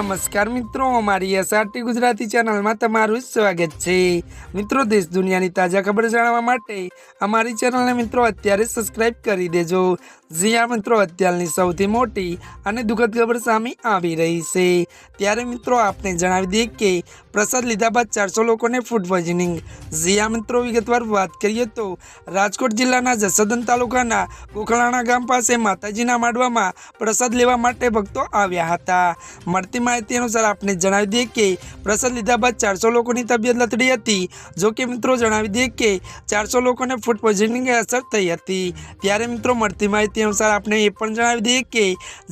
નમસ્કાર મિત્રો, અમારી એસઆરટી ગુજરાતી ચેનલમાં તમારું સ્વાગત છે. મિત્રો, દેશ દુનિયાની તાજા ખબર જાણવા માટે અમારી ચેનલને મિત્રો અત્યારે સબસ્ક્રાઇબ કરી દેજો. જ્યાં મિત્રો, અત્યારની સૌથી મોટી અને દુઃખદ ખબર સામે આવી રહી છે. ત્યારે મિત્રો, આપને જણાવી દઈએ કે પ્રસાદ લીધા બાદ ચારસો લોકોને ફૂડ પોઈઝનિંગ જ્યાં મિત્રો, વિગતવાર વાત કરીએ તો રાજકોટ જિલ્લાના જસદન તાલુકાના કોખલાણા ગામ પાસે માતાજીના માડવામાં પ્રસાદ લેવા માટે ભક્તો આવ્યા હતા. મળતી માહિતી અનુસાર આપને જણાવી દઈએ કે પ્રસાદ લીધા બાદ ચારસો લોકોની તબિયત લથડી હતી. જો કે મિત્રો જણાવી દઈએ કે ચારસો લોકોને ફૂડ પોઈઝનિંગની અસર થઈ હતી. ત્યારે મિત્રો મળતી માહિતી અનુસાર આપણે એ પણ જણાવી દઈએ કે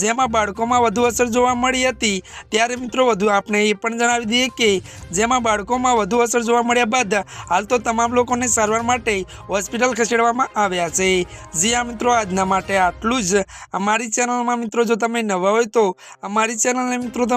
જેમાં બાળકોમાં વધુ અસર જોવા મળી હતી. ત્યારે મિત્રો વધુ આપણે એ પણ જણાવી દઈએ કે જેમાં બાળકોમાં વધુ અસર જોવા મળ્યા બાદ હાલ તો તમામ લોકોને સારવાર માટે હોસ્પિટલ ખસેડવામાં આવ્યા છે. જી આ મિત્રો, આજના માટે આટલું જ. અમારી ચેનલમાં મિત્રો જો તમે નવા હોય તો અમારી ચેનલને મિત્રો